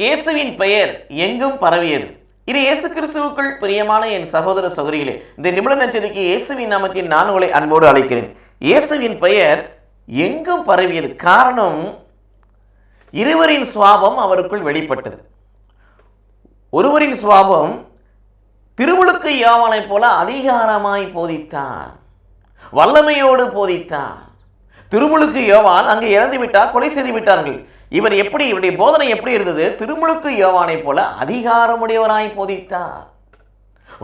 இயேசுவின் பெயர் எங்கும் பரவியது. இது இயேசு கிறிஸ்துவுக்குள் பிரியமான என் சகோதர சகோதரிகளே இந்த நிமிட நச்சதிக்கு இயேசுவின் நாமத்தில் நான் உங்களை அன்போடு அழைக்கிறேன். இயேசுவின் பெயர் எங்கும் பரவியது. காரணம் இருவரின் சுவாபம் அவருக்குள் வெளிப்பட்டது. ஒருவரின் சுவாபம் திருமுழுக்கு யாவனைப் போல அதிகாரமாய் போதித்தார் வல்லமையோடு போதித்தார் திருமுழுக்கு யோவான் அங்கே இறந்து விட்டார் கொலை செய்து விட்டார்கள். இவர் எப்படி இவருடைய போதனை எப்படி இருந்தது? திருமுழுக்கு யோவானைப் போல அதிகாரமுடையவராய் போதித்தார்.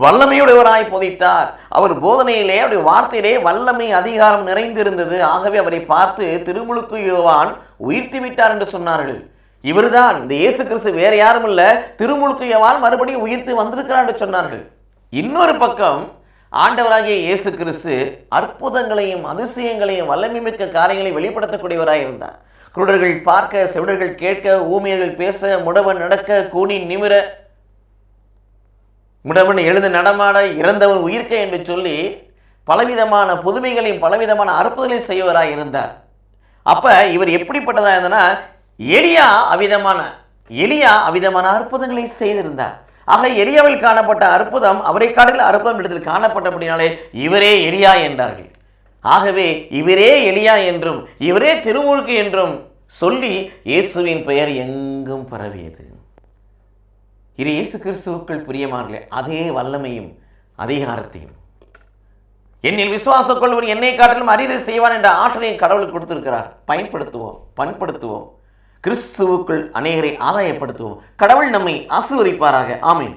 வல்லமையுடையவராய் போதித்தார். அவர் போதனையிலே அவருடைய வார்த்தையிலே வல்லமை அதிகாரம் நிறைந்திருந்தது. ஆகவே அவரை பார்த்து திருமுழுக்கு யோவான் உயிர்த்து விட்டார் என்று சொன்னார்கள். இவர்தான் இந்த இயேசு கிறிஸ்து வேற யாரும் இல்லை திருமுழுக்கு யோவான் மறுபடியும் உயிர்த்து வந்திருக்கிறார் என்று சொன்னார்கள். இன்னொரு பக்கம் ஆண்டவராகிய இயேசு கிறிஸ்து அற்புதங்களையும் அதிசயங்களையும் வல்லமை மிக்க காரியங்களை வெளிப்படுத்தக்கூடியவராக இருந்தார். குருடர்கள் பார்க்க செவிடர்கள் கேட்க ஊமியர்கள் பேச முடவன் நடக்க கூனி நிமிர முடவன் எழுந்து நடமாட இறந்தவன் உயிர்க்க என்று சொல்லி பலவிதமான புதுமைகளையும் பலவிதமான அற்புதங்களையும் செய்வராக இருந்தார். அப்ப இவர் எப்படிப்பட்டதா இருந்தனா எளியா அவிதமான எளியா அவிதமான அற்புதங்களை செய்திருந்தார். ஆக எரியாவில் காணப்பட்ட அற்புதம் அவரை காட்டில் அற்புதம் இடத்தில் காணப்பட்டபடினாலே இவரே எரியா என்றார்கள். ஆகவே இவரே எலியா என்றும் இவரே திருமுழுக்கு என்றும் சொல்லி இயேசுவின் பெயர் எங்கும் பரவியது. இது இயேசு கிறிஸ்துவுக்குள் பிரியமானே அதே வல்லமையும் அதிகாரத்தையும். என்னில் விசுவாசம் கொள்வர் என்னை காட்டிலும் அரிதை செய்வான் என்ற ஆற்றலையும் கடவுளுக்கு கொடுத்திருக்கிறார். பயன்படுத்துவோம் பண்படுத்துவோம். கிறிஸ்துவுக்குள் அநேகரை ஆதாயப்படுத்துவோம். கடவுள் நம்மை ஆசீர்வதிப்பாராக. ஆமீன்.